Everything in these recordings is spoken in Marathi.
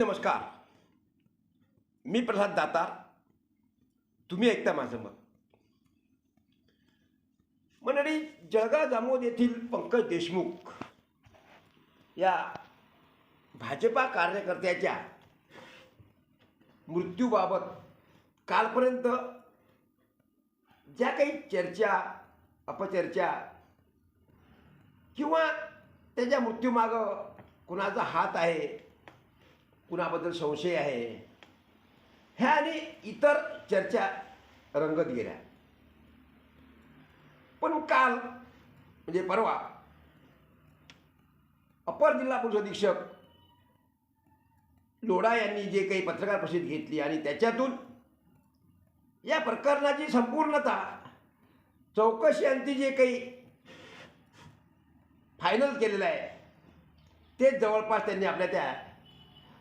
नमस्कार. मी प्रल्हाद दातार. तुम्ही ऐकता माझं मत. मंडळी जळगाव जामोद येथील पंकज देशमुख या भाजपा कार्यकर्त्याच्या मृत्यूबाबत कालपर्यंत ज्या काही चर्चा अपचर्चा किंवा त्याच्या मृत्यूमागं कुणाचा हात आहे कुणाबद्दल संशय आहे? ह्या आणि इतर चर्चा रंगत गेल्या. पण काल म्हणजे परवा अपर जिल्हा पोलीस अधीक्षक लोढा यांनी जे काही पत्रकार परिषद घेतली आणि त्याच्यातून या प्रकरणाची संपूर्णता चौकशी अंती जे काही फायनल केलेलं आहे ते जवळपास त्यांनी आपल्या त्या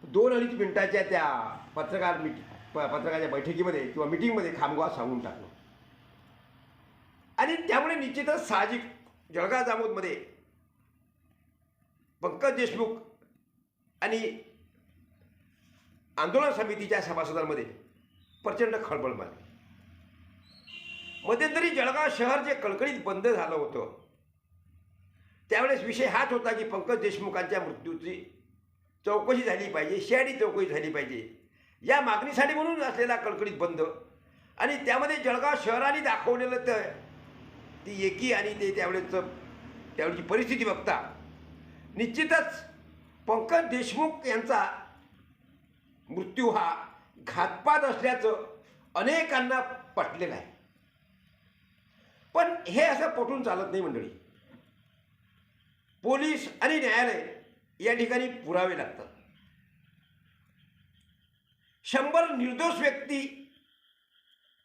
दोन अडीच मिनिटाच्या त्या पत्रकार मिट प- पत्रकाच्या बैठकीमध्ये किंवा मिटिंगमध्ये खामगाव सांगून टाकलं. आणि त्यामुळे निश्चितच साहजिक जळगाव जामोदमध्ये पंकज देशमुख आणि आंदोलन समितीच्या सभासदांमध्ये प्रचंड खळबळ मारली. मध्यंतरी जळगाव शहर जे कळकळीत बंद झालं होतं त्यावेळेस विषय हाच होता की पंकज देशमुखांच्या मृत्यूची चौकशी झाली पाहिजे शेडी चौकशी झाली पाहिजे. या मागणीसाठी म्हणून असलेला कडकडीत बंद. आणि त्यामध्ये जळगाव शहराने दाखवलेलं तर ती एकी आणि ते त्यावेळेचं त्यावेळेची परिस्थिती बघता. निश्चितच पंकज देशमुख यांचा मृत्यू हा घातपात असल्याचं अनेकांना पटलेलं आहे. पण हे असं पटून चालत नाही मंडळी. पोलीस आणि न्यायालय या ठिकाणी पुरावे लागतात. शंभर निर्दोष व्यक्ती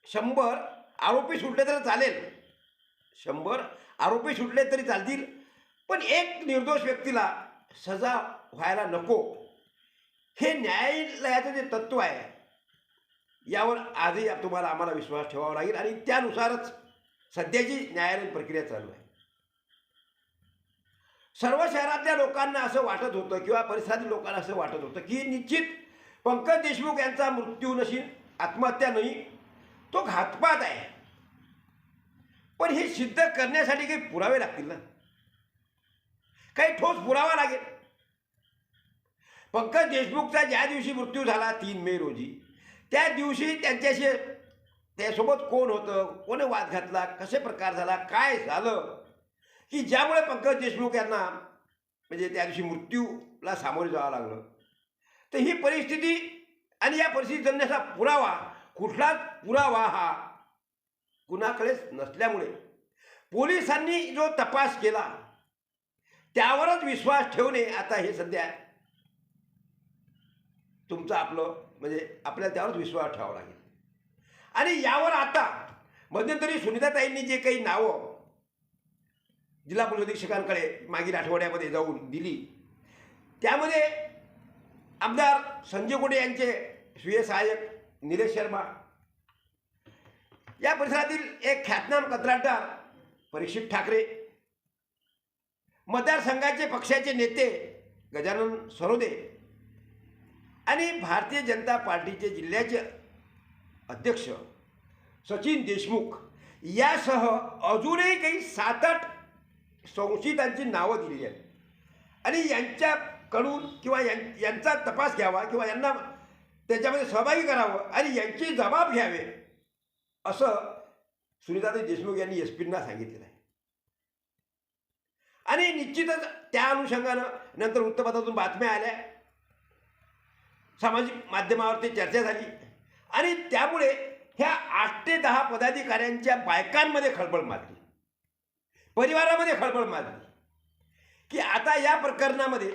शंभर आरोपी सुटले तरी चालेल. शंभर आरोपी सुटले तरी चालतील पण एक निर्दोष व्यक्तीला सजा व्हायला नको. हे न्यायालयाचं जे तत्व आहे यावर आजही तुम्हाला आम्हाला विश्वास ठेवावा लागेल आणि त्यानुसारच सध्याची न्यायालयीन प्रक्रिया चालू आहे. सर्व शहरातल्या लोकांना असं वाटत होतं किंवा परिसरातील लोकांना असं वाटत होतं की निश्चित पंकज देशमुख यांचा मृत्यू नशी आत्महत्या नाही तो घातपात आहे. पण हे सिद्ध करण्यासाठी काही पुरावे लागतील ना? काही ठोस पुरावा लागेल. पंकज देशमुखचा ज्या दिवशी मृत्यू झाला तीन मे रोजी त्या दिवशी त्यांच्याशी त्यासोबत कोण होतं कोणी वाद घातला कसे प्रकार झाला काय झालं की ज्यामुळे पंकज देशमुख यांना म्हणजे त्या दिवशी मृत्यूला सामोरे जावं लागलं. तर ही परिस्थिती आणि या परिस्थिती जगण्याचा पुरावा कुठलाच पुरावा हा कुणाकडेच नसल्यामुळे पोलिसांनी जो तपास केला त्यावरच विश्वास ठेवणे आता हे सध्या तुमचं आपलं म्हणजे आपल्याला त्यावरच विश्वास ठेवावा लागेल. आणि यावर आता मध्यंतरी सुनीताताईंनी जे काही नावं जिल्हा पोलीस अधीक्षकांकडे मागील आठवड्यामध्ये जाऊन दिली. त्यामध्ये आमदार संजय कोडे यांचे स्वीय सहाय्यक निलेश शर्मा. या परिसरातील एक ख्यातनाम कंत्राटदार परीक्षित ठाकरे. मतदारसंघाचे पक्षाचे नेते गजानन सरोदे. आणि भारतीय जनता पार्टीचे जिल्ह्याचे अध्यक्ष सचिन देशमुख. यासह अजूनही काही सात आठ संशयितांची नावं दिली आहेत. आणि यांच्याकडून किंवा यां यांचा तपास घ्यावा किंवा यांना त्याच्यामध्ये सहभागी करावं आणि यांचे जबाब घ्यावे असं सुनीताताई देशमुख यांनी एस पींना सांगितलेलं आहे. आणि निश्चितच त्या अनुषंगानं नंतर वृत्तपत्रातून बातम्या आल्या. सामाजिक माध्यमावरती चर्चा झाली. आणि त्यामुळे ह्या आठ ते दहा पदाधिकाऱ्यांच्या बायकांमध्ये खळबळ मारली परिवारामध्ये खळबळ माजली. की आता या प्रकरणामध्ये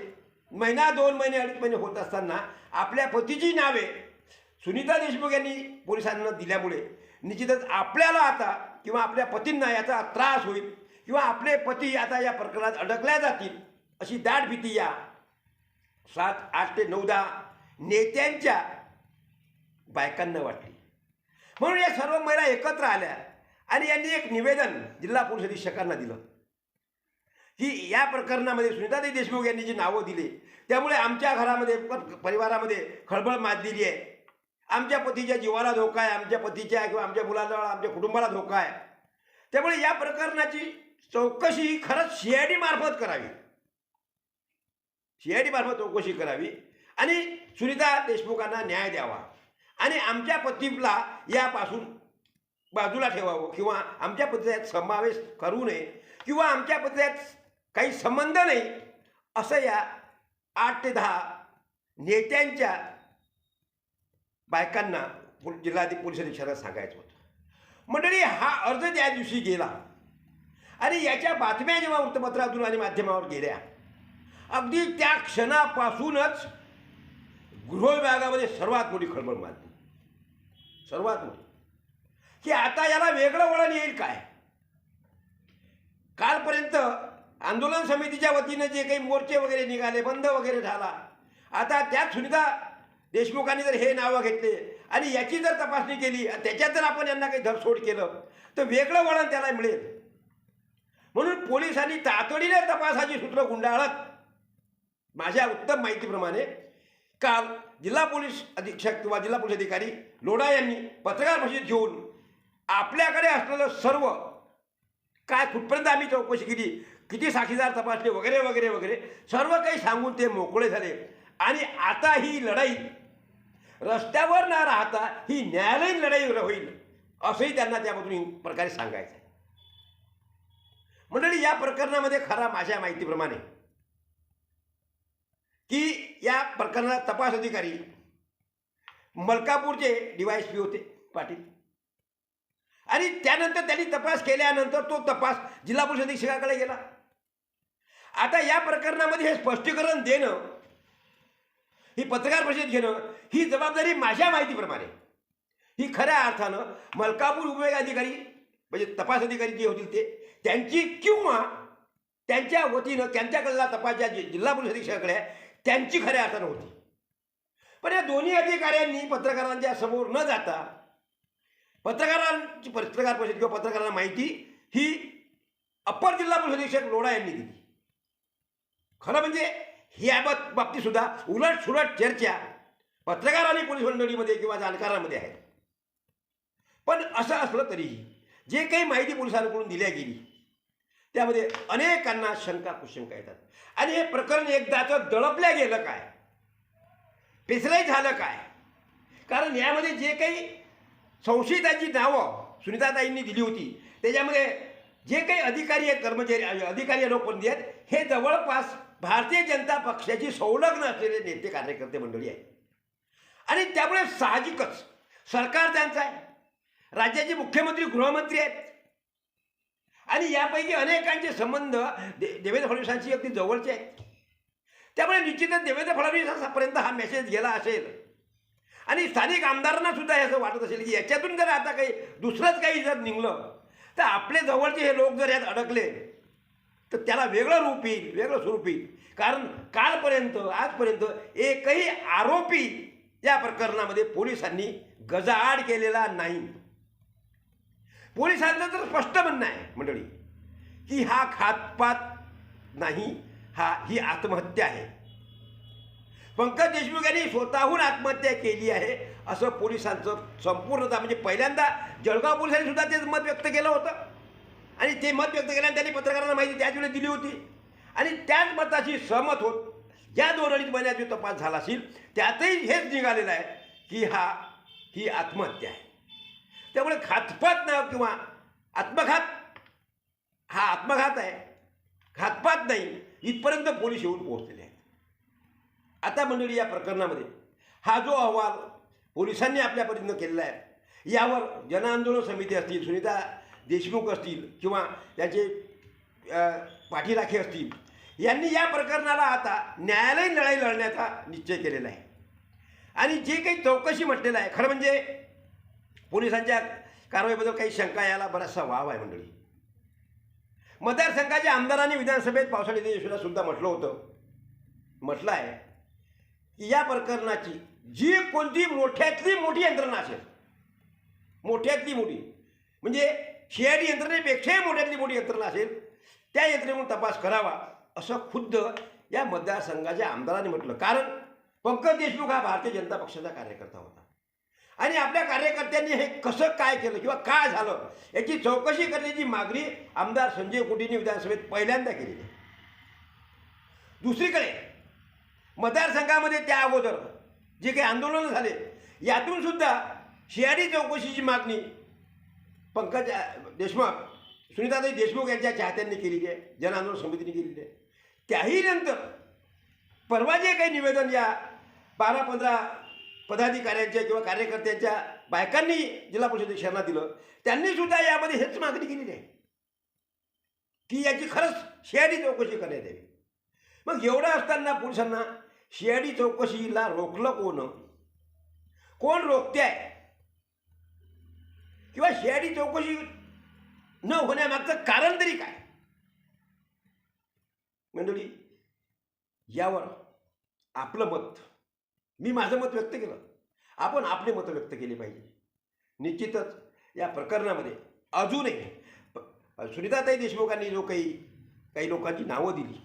महिना दोन महिने अडीच महिने होत असताना आपल्या पतीची नावे सुनीता देशमुख यांनी पोलिसांना दिल्यामुळे निश्चितच आपल्याला आता किंवा आपल्या पतींना याचा त्रास होईल किंवा आपले पती आता या प्रकरणात अडकल्या जातील अशी दाट भीती या सात आठ ते नऊ दहा नेत्यांच्या बायकांना वाटली. म्हणून या सर्व महिला एकत्र आल्या. आणि यांनी एक निवेदन जिल्हा पोलीस अधीक्षकांना दिलं. की या प्रकरणामध्ये सुनीताताई देशमुख यांनी जी नावं दिली त्यामुळे आमच्या घरामध्ये परिवारामध्ये खळबळ माजलेली आहे. आमच्या पतीच्या जीवाला धोका आहे आमच्या पतीच्या किंवा आमच्या मुलाला आमच्या कुटुंबाला धोका आहे. त्यामुळे या प्रकरणाची चौकशी ही खरंच सीआयडी मार्फत करावी. सीआयडी मार्फत चौकशी करावी आणि सुनीता देशमुखांना न्याय द्यावा. आणि आमच्या पतीला यापासून बाजूला ठेवावं किंवा आमच्या पद्धतीत समावेश करू नये किंवा आमच्या पद्धतीत काही संबंध नाही असं या आठ ते दहा नेत्यांच्या बायकांना पोल- जिल्हाधिक पोलीस अधीक्षकांना सांगायचं होतं. मंडळी हा अर्ज त्या दिवशी गेला. आणि याच्या बातम्या जेव्हा वृत्तपत्रातून आणि माध्यमावर गेल्या अगदी त्या क्षणापासूनच गृह विभागामध्ये सर्वात मोठी खळबळ माजली. सर्वात मोठी. की आता याला वेगळं वळण येईल काय? कालपर्यंत आंदोलन समितीच्या वतीनं जे काही मोर्चे वगैरे निघाले बंद वगैरे झाला आता त्यात सुनीता देशमुखांनी जर हे नावं घेतले आणि याची जर तपासणी केली त्याच्यात जर आपण यांना काही धरसोड केलं तर वेगळं वळण त्याला मिळेल. म्हणून पोलिसांनी तातडीने तपासाची सूत्र गुंडाळत माझ्या उत्तम माहितीप्रमाणे काल जिल्हा पोलीस अधीक्षक किंवा जिल्हा पोलीस अधिकारी लोढा यांनी पत्रकार परिषद घेऊन आपल्याकडे असलेलं सर्व काय कुठपर्यंत आम्ही चौकशी केली किती साक्षीदार तपासले वगैरे वगैरे वगैरे सर्व काही सांगून ते मोकळे झाले. आणि आता ही लढाई रस्त्यावर न राहता ही न्यायालयीन लढाई होईल असंही त्यांना त्यामधून प्रकारे सांगायचं आहे मंडळी या प्रकरणामध्ये खरा माझ्या माहितीप्रमाणे की या प्रकरणात तपास अधिकारी मलकापूरचे डीवायस होते पाटील. आणि त्यानंतर त्यांनी तपास केल्यानंतर तो तपास जिल्हा पोलीस अधीक्षकाकडे गेला. आता या प्रकरणामध्ये हे स्पष्टीकरण देणं ही पत्रकार परिषद घेणं ही जबाबदारी माझ्या माहितीप्रमाणे. ही खऱ्या अर्थानं मलकापूर उपयोग अधिकारी म्हणजे तपास अधिकारी जे होतील ते त्यांची किंवा त्यांच्या वतीनं त्यांच्याकडला तपास ज्या जिल्हा पोलीस अधीक्षकाकडे आहे, त्यांची खऱ्या अर्थानं होती. पण या दोन्ही अधिकाऱ्यांनी पत्रकारांच्या समोर न जाता पत्रकारांची पत्रकार परिषद किंवा पत्रकारांना माहिती ही अप्पर जिल्हा पोलीस अधीक्षक लोढा यांनी दिली. खरं म्हणजे ह्या बाब- बाबतीत सुद्धा उलट सुलट चर्चा पत्रकार आणि पोलीस मंडळीमध्ये किंवा जाणकारांमध्ये आहेत पण असं असलं तरीही जे काही माहिती पोलिसांकडून दिल्या गेली त्यामध्ये अनेकांना शंका कुशंका येतात. आणि हे प्रकरण एकदाचं दळपल्या गेलं काय? पेसराई झालं काय? कारण यामध्ये जे काही संशयितांची नावं सुनीताताईंनी दिली होती. त्याच्यामध्ये जे काही अधिकारी आहेत कर्मचारी अधिकारी लोकप्रतिनिधी आहेत हे जवळपास भारतीय जनता पक्षाची संलग्न असलेले नेते कार्यकर्ते मंडळी आहेत. आणि त्यामुळे साहजिकच सरकार त्यांचं आहे. राज्याचे मुख्यमंत्री गृहमंत्री आहेत. आणि यापैकी अनेकांचे संबंध दे देवेंद्र फडणवीसांशी अगदी जवळचे आहेत. त्यामुळे निश्चितच देवेंद्र फडणवीसांपर्यंत हा मेसेज गेला असेल. आणि स्थानिक आमदारांना सुद्धा हे असं वाटत असेल की याच्यातून जर आता काही दुसरंच काही जर निघलं तर आपले जवळचे हे लोक जर यात अडकले तर त्याला वेगळं रूप येईल वेगळं स्वरूप येईल. कारण कालपर्यंत आजपर्यंत एकही आरोपी या प्रकरणामध्ये पोलिसांनी गजाआड केलेला नाही. पोलिसांचं तर स्पष्ट म्हणणं आहे मंडळी की हा खातपात नाही हा ही आत्महत्या आहे. पंकज देशमुख यांनी स्वतःहून आत्महत्या केली आहे असं पोलिसांचं संपूर्णतः म्हणजे पहिल्यांदा जळगाव पोलिसांनी सुद्धा ते मत व्यक्त केलं होतं. आणि ते मत व्यक्त केल्याने त्यांनी पत्रकारांना माहिती त्याच वेळी दिली होती. आणि त्याच मताशी सहमत होत ज्या दोन अडीच महिन्यात जो तपास झाला असेल त्यातही हेच निघालेलं आहे की हा ही आत्महत्या आहे. त्यामुळे घातपात ना किंवा आत्मघात हा आत्मघात आहे. घातपात नाही इथपर्यंत पोलीस येऊन पोहोचले. आता मंडळी या प्रकरणामध्ये हा जो अहवाल पोलिसांनी आपल्या केलेला आहे यावर जनआंदोलन समिती असतील सुनीता देशमुख असतील किंवा त्याचे पाठीराखे असतील यांनी या प्रकरणाला आता न्यायालयीन लढाई लढण्याचा निश्चय केलेला आहे. आणि जे काही चौकशी म्हटलेलं आहे खरं म्हणजे पोलिसांच्या कारवाईबद्दल काही शंका यायला बराचसा वाव आहे मंडळी. मतदारसंघाच्या आमदारांनी विधानसभेत पावसाळी अधिवेशनात सुद्धा म्हटलं होतं. म्हटलं आहे. की या प्रकरणाची जी कोणती मोठ्यातली मोठी यंत्रणा असेल मोठ्यातली मोठी म्हणजे सी यंत्रणेपेक्षाही मोठ्यातली मोठी यंत्रणा असेल त्या यंत्रणेकडून तपास करावा असं खुद्द या मतदारसंघाच्या आमदारांनी म्हटलं. कारण पंकज देशमुख हा भारतीय जनता पक्षाचा कार्यकर्ता होता. आणि आपल्या कार्यकर्त्यांनी हे कसं काय केलं किंवा काय झालं याची चौकशी करण्याची मागणी आमदार संजय कोटींनी विधानसभेत पहिल्यांदा केली दुसरीकडे मतदारसंघामध्ये त्या अगोदर जे काही आंदोलनं झाले यातून सुद्धा शियाडी चौकशीची मागणी पंकज देशमुख सुनीताताई देशमुख यांच्या चाहत्यांनी केलेली आहे जन आंदोलन समितीने केलेली आहे. त्याही नंतर परवा जे काही निवेदन या बारा पंधरा पदाधिकाऱ्यांच्या किंवा कार्यकर्त्यांच्या बायकांनी जिल्हा परिषद अध्यक्षांना दिलं त्यांनी सुद्धा यामध्ये हेच मागणी केलेली आहे. की याची खरंच शियाडी चौकशी करण्यात यावी. मग एवढं असताना पोलिसांना शियाडी चौकशीला रोखलं कोण? कोण रोखते आहे किंवा शियाडी चौकशी न होण्यामागचं कारण तरी काय? मंडळी यावर आपलं मत मी माझं मत व्यक्त केलं. आपण आपले मतं व्यक्त केली पाहिजे. निश्चितच या प्रकरणामध्ये अजूनही सुनीताताई देशमुखांनी जो काही काही लोकांची नावं दिली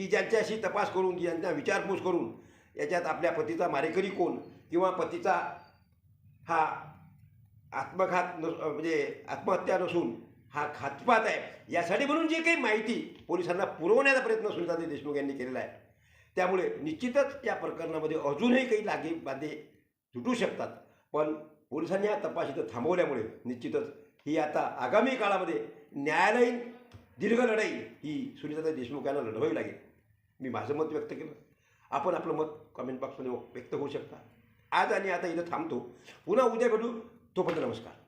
की ज्यांच्याशी तपास करून ज्यांचा विचारपूस करून याच्यात आपल्या पतीचा मारेकरी कोण? किंवा पतीचा हा आत्मघात नस म्हणजे आत्महत्या नसून हा घातपात आहे यासाठी म्हणून जी काही माहिती पोलिसांना पुरवण्याचा प्रयत्न सुनीताताई देशमुख यांनी केलेला आहे त्यामुळे निश्चितच या प्रकरणामध्ये अजूनही काही लागे बाधे सुटू शकतात. पण पोलिसांनी हा तपास इथं थांबवल्यामुळे निश्चितच ही आता आगामी काळामध्ये न्यायालयीन दीर्घ लढाई ही सुनीताताई देशमुख यांना लढवावी लागेल. मी माझं मत व्यक्त केलं. आपण आपलं मत कमेंट बॉक्समध्ये व्यक्त होऊ शकता. आज आणि आता इथं थांबतो. पुन्हा उद्या भेटू. तोपर्यंत नमस्कार.